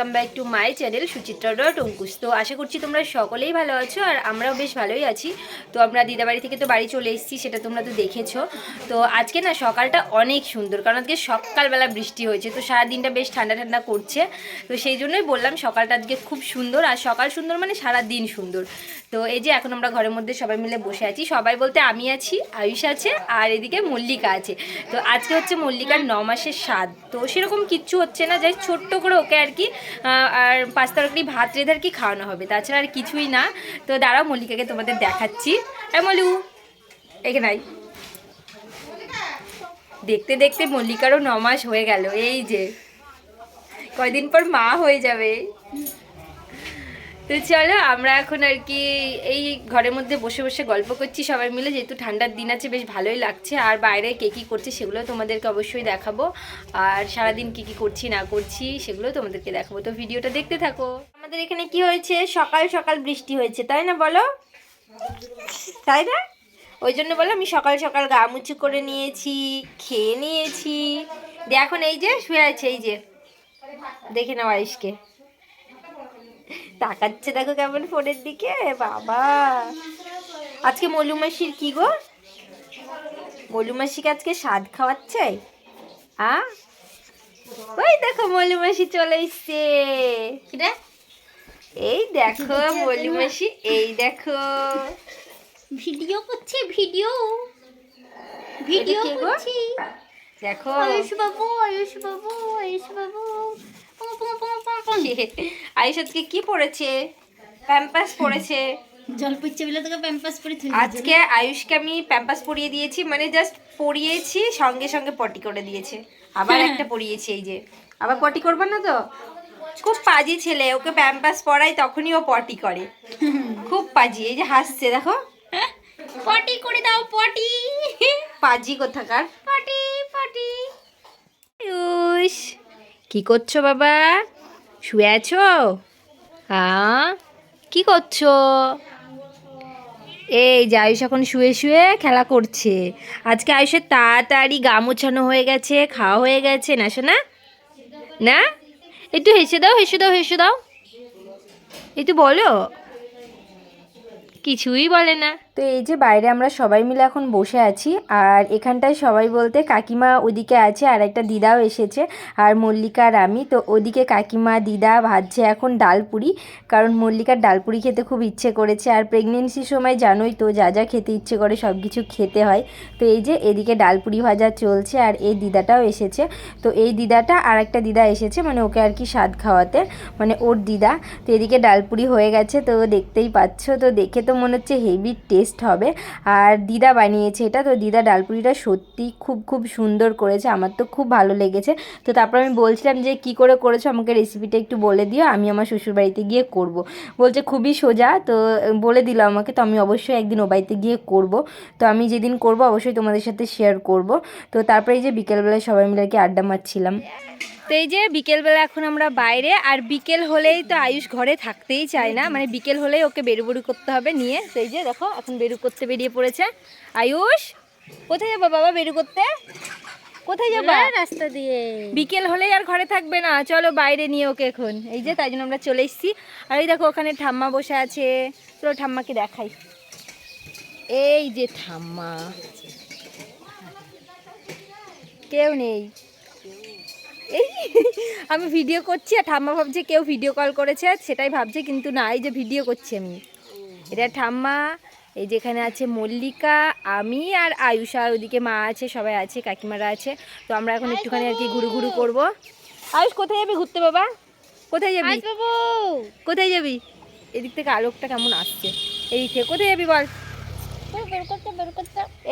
Welcome back my channel Suchitra dot Ankush তো আশা করছি তোমরা সকলেই ভালো আছো আর আমরাও বেশ ভালোই আছি। তো আমরা দিদাবাড়ি থেকে তো বাড়ি চলে এসেছি, সেটা তোমরা তো দেখেছ। তো আজকে না সকালটা অনেক সুন্দর, কারণ আজকে সকালবেলা বৃষ্টি হয়েছে, তো সারা দিনটা বেশ ঠান্ডা ঠান্ডা করছে। তো সেই জন্যই বললাম সকালটা আজকে খুব সুন্দর, আর সকাল সুন্দর মানে সারা দিন সুন্দর। তো এই যে এখন আমরা ঘরের মধ্যে সবাই মিলে বসে আছি, সবাই বলতে আমি আছি, আয়ুষ আছে, আর এদিকে মল্লিকা আছে। তো আজকে হচ্ছে মল্লিকার ন মাসের স্বাদ, তো সেরকম কিচ্ছু হচ্ছে না যাই ছোট্ট করে ওকে আর কি আর পাঁচ তরকারি ভাত রেঁধে আর কি খাওয়ানো হবে? তাছাড়া আর কিছুই না। তো দাঁড়াও, মল্লিকাকে তোমাদের দেখাচ্ছি। হ্যাঁ মলু এখানে দেখতে দেখতে মল্লিকারও নমাস হয়ে গেল, এই যে। কয়দিন পর মা হয়ে যাবে। তো চলো, আমরা এখন আর কি এই ঘরের মধ্যে বসে বসে গল্প করছি, সবাই মিলে, যেহেতু ঠান্ডার দিন আছে, বেশ ভালোই লাগছে। আর বাইরে কে কী করছে সেগুলো তোমাদেরকে অবশ্যই দেখাবো। আর সারাদিন কী কী করছি, না করছি, সেগুলো তোমাদেরকে দেখাবো। তো ভিডিওটা দেখতে থাকো। আমাদের এখানে কি হয়েছে? সকাল সকাল বৃষ্টি হয়েছে, তাই না বলো? তাই না? ওই জন্য বলো, আমি সকাল সকাল গা মুচু করে নিয়েছি, খেয়ে নিয়েছি। এখন এই যে, শুয়ে আছে, এই যে। দেখে নাও আয়ুষকে। তাকাচ্ছে দেখো কেমন ফোনের দিকে বাবা। আজকে মলুমাসির কি গো? মলুমাসিকে আজকে স্বাদ খাওয়াচ্ছে? আ ওই দেখো মলুমাসি চলে এসছে। এই দেখো মলুমাসি এই দেখো। ভিডিও করছে ভিডিও। ভিডিও? করছি। দেখো। আয়ুষ বাবু আয়ুষ বাবু আয়ুষ বাবু। আজকে কি পড়েছে? প্যাম্পাস পড়েছে। জল পড়ছে বলে তোকে প্যাম্পাস করে আজকে আয়ুষকে আমি প্যাম্পাস পরিয়ে দিয়েছি মানে জাস্ট পরিয়েছি সঙ্গে সঙ্গে পটি করে দিয়েছে। আবার একটা পরিয়েছি এই যে। আবার পটি করবে না তো? খুব পাজি ছেলে ওকে প্যাম্পাস পরাই তখনই ও পটি করে। খুব পাজি এই যে হাসছে দেখো। পটি করে দাও পটি। পাজি কোথাকার? Potty potty. আয়ুষ। কি করছ বাবা? শুয়ে আছো? হ্যাঁ কি করছ? এই যে আয়ুষ এখন শুয়ে শুয়ে খেলা করছে। আজকে আয়ুষের তাড়াতাড়ি গা মোছানো হয়ে গেছে, খাওয়া হয়ে গেছে। না শোনা না? একটু হেসে দাও হেসে দাও হেসে দাও। একটু বলো। কিছুই বলে না। তো এই যে বাইরে আমরা সবাই মিলে এখন বসে আছি, আর এখানটায় সবাই বলতে কাকিমা ওদিকে আছে, আর একটা দিদাও এসেছে, আর মল্লিকা আর আমি। তো ওদিকে কাকিমা, দিদা ভাজছে এখন ডালপুরি, কারণ মল্লিকার ডালপুরি খেতে খুব ইচ্ছে করেছে, আর প্রেগনেন্সির সময় জানোই তো যা যা খেতে ইচ্ছে করে সব কিছু খেতে হয়। তো এই যে এদিকে ডালপুরি ভাজা চলছে, আর এই দিদাটাও এসেছে। তো এই দিদাটা আর একটা দিদা এসেছে মানে ওকে আর কি স্বাদ খাওয়াতে মানে ওর দিদা। তো এদিকে ডালপুরি হয়ে গেছে, তো দেখতেই পাচ্ছ, তো দেখে তো মনে হচ্ছে হেভি টেস্ট হবে। আর দিদা বানিয়েছে এটা। তো দিদা ডালপুরিটা সত্যি খুব খুব সুন্দর করেছে। আমার তো খুব ভালো লেগেছে। তো তারপর আমি বলছিলাম যে, কি করে করেছ? আমাকে রেসিপিটা একটু বলে দিও। আমি আমার শ্বশুরবাড়িতে গিয়ে করব। বলছে, খুবই সোজা। তো বলে দিল আমাকে, তো আমি অবশ্যই একদিন ও বাড়িতে গিয়ে করব। তো আমি যেদিন করব, অবশ্যই তোমাদের সাথে শেয়ার করব। তো তারপরে এই যে বিকেলবেলায় সবাই মিলে আর কি আড্ডা মারছিলাম। তো এই যে বিকেলবেলা এখন আমরা বাইরে আর বিকেল হলেই তো আয়ুষ ঘরে থাকতেই চায় না। মানে বিকেল হলেই ওকে বেরু বেরু করতে হবে নিয়ে। এই যে দেখো এখন বেরু করতে বেরিয়ে পড়েছে। আয়ুষ কোথায় যাব বাবা বেরু করতে? কোথায় যাবা? রাস্তা দিয়ে। বিকেল হলেই আর ঘরে থাকবে না। চলো বাইরে নিয়ে ওকে এখন। এই যে তাই জন্য আমরা চলে এসেছি। আর এই দেখো ওখানে ঠাম্মা বসে আছে। চলো ঠাম্মাকে দেখাই। এই যে ঠাম্মা। কেউ নেই। এই আমি ভিডিও করছি আর ঠাম্মা ভাবছে কেউ ভিডিও কল করেছে সেটাই ভাবছে কিন্তু না এই যে ভিডিও করছি আমি। এটা ঠাম্মা এই যেখানে আছে মল্লিকা আমি আর আয়ুষ আর ওদিকে মা আছে সবাই আছে কাকিমারা আছে। তো আমরা এখন একটুখানি আর কি ঘুরু ঘুরু করব। আয়ুষ কোথায় যাবি ঘুরতে বাবা? কোথায় যাবি? কোথায় যাবি? এদিক থেকে আলোকটা কেমন আসছে। এই থেকে কোথায় যাবি বল?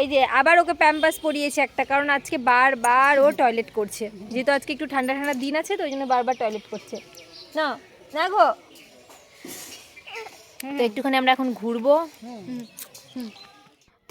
এই যে আবার ওকে প্যাম্পাস পরিয়েছে একটা কারণ আজকে বারবার ও টয়লেট করছে। যেহেতু আজকে একটু ঠান্ডা ঠান্ডা দিন আছে তো ওই জন্য বারবার টয়লেট করছে। না না গো। তো একটুখানি আমরা এখন ঘুরবো।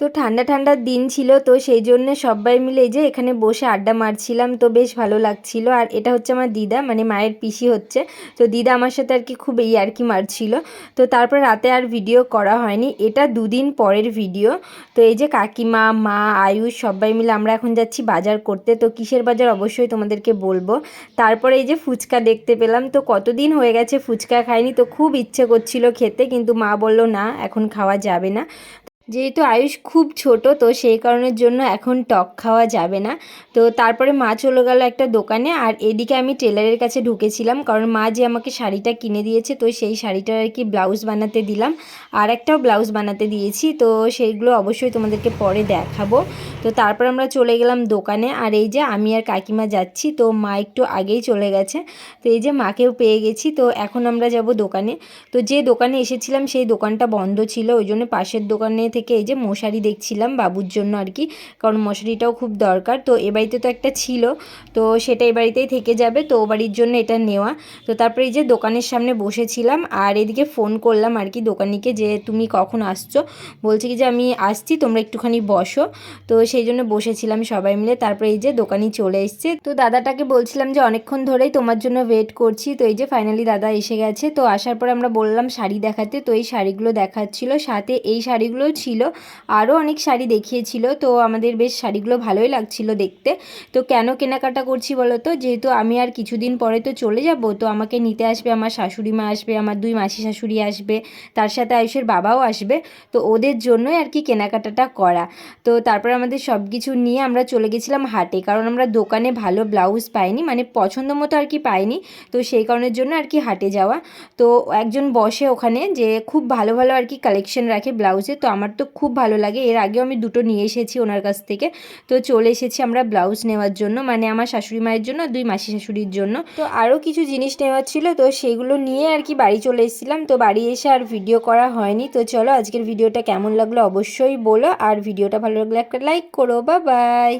তো ঠান্ডা ঠান্ডার দিন ছিল, তো সেই জন্য সবাই মিলে যে এখানে বসে আড্ডা মারছিলাম, তো বেশ ভালো লাগছিল। আর এটা হচ্ছে আমার দিদা মানে মায়ের পিসি হচ্ছে। তো দিদা আমার সাথে আর কি খুব এই আর কি মারছিল। তো তারপর রাতে আর ভিডিও করা হয়নি। এটা দুদিন পরের ভিডিও তো এই যে কাকিমা, মা, আয়ুষ সবাই মিলে আমরা এখন যাচ্ছি বাজার করতে। তো কিসের বাজার অবশ্যই তোমাদেরকে বলব। তারপরে এই যে ফুচকা দেখতে পেলাম। তো কতদিন হয়ে গেছে ফুচকা খাইনি, তো খুব ইচ্ছে করছিল খেতে, কিন্তু মা বলল, না, এখন খাওয়া যাবে না। যেহেতু আয়ুষ খুব ছোট, তো সেই কারণের জন্য এখন টক খাওয়া যাবে না। তো তারপরে মা চলে গেল একটা দোকানে, আর এদিকে আমি টেলারের কাছে ঢুকেছিলাম, কারণ মা যে আমাকে শাড়িটা কিনে দিয়েছে, তো সেই শাড়িটার আর কি ব্লাউজ বানাতে দিলাম। আর একটাও ব্লাউজ বানাতে দিয়েছি, তো সেইগুলো অবশ্যই তোমাদেরকে পরে দেখাবো। তো তারপর আমরা চলে গেলাম দোকানে, আর এই যে আমি আর কাকিমা যাচ্ছি, তো মা একটু আগেই চলে গেছে। তো এই যে মাকেও পেয়ে গেছি, তো এখন আমরা যাব দোকানে। তো যে দোকানে এসেছিলাম, সেই দোকানটা বন্ধ ছিল, ওই জন্য পাশের দোকানে থেকে এই যে মশারি দেখছিলাম বাবুর জন্য আর কি, কারণ মশারিটাও খুব দরকার। তো এ বাড়িতে তো একটা ছিল, তো সেটা এই বাড়িতেই থেকে যাবে, তো ও বাড়ির জন্য এটা নেওয়া। তো তারপরে এই যে দোকানের সামনে বসেছিলাম, আর এদিকে ফোন করলাম আর কি দোকানিকে যে তুমি কখন আসছো? বলছে কি যে আমি আসছি, তোমরা একটুখানি বসো। তো সেই জন্য বসেছিলাম সবাই মিলে, তারপরে এই যে দোকানি চলে এসছে। তো দাদাটাকে বলছিলাম যে অনেকক্ষণ ধরেই তোমার জন্য ওয়েট করছি, তো এই যে ফাইনালি দাদা এসে গেছে। তো আসার পর আমরা বললাম শাড়ি দেখাতে, তো এই শাড়িগুলো দেখাচ্ছিল, সাথে এই শাড়িগুলোও ছিল। আরও অনেক শাড়ি দেখিয়েছিল। তো আমাদের বেশ শাড়িগুলো ভালোই লাগছিল দেখতে। তো কেন কেনাকাটা করছি বলো তো যেহেতু আমি আর কিছুদিন পরে তো চলে যাব, তো আমাকে নিতে আসবে আমার শাশুড়ি মা আসবে, আমার দুই মাসি শাশুড়ি আসবে, তার সাথে আয়ুষের বাবাও আসবে। তো ওদের জন্যই আর কি কেনাকাটাটা করা। তো তারপর আমাদের সব কিছু নিয়ে আমরা চলে গেছিলাম হাটে, কারণ আমরা দোকানে ভালো ব্লাউজ পাইনি মানে পছন্দ মতো আর কি পাইনি। তো সেই কারণের জন্য আর কি হাটে যাওয়া। তো একজন বসে ওখানে যে খুব ভালো ভালো আর কি কালেকশন রাখে ব্লাউজে, তো আমার তো খুব ভালো লাগে। এর আগেও আমি দুটো নিয়ে এসেছি ওনার কাছ থেকে। তো চলে এসেছি আমরা ব্লাউজ নেওয়ার জন্য মানে আমার শাশুড়ি মায়ের জন্য দুই মাসি শাশুড়ির জন্য। তো আরও কিছু জিনিস নেওয়ার ছিল, তো সেগুলো নিয়ে আর কি বাড়ি চলে এসেছিলাম। তো বাড়ি এসে আর ভিডিও করা হয়নি। তো চলো আজকের ভিডিওটা কেমন লাগল অবশ্যই বলো। আর ভিডিওটা ভালো লাগলে একটা লাইক করো। বা বাই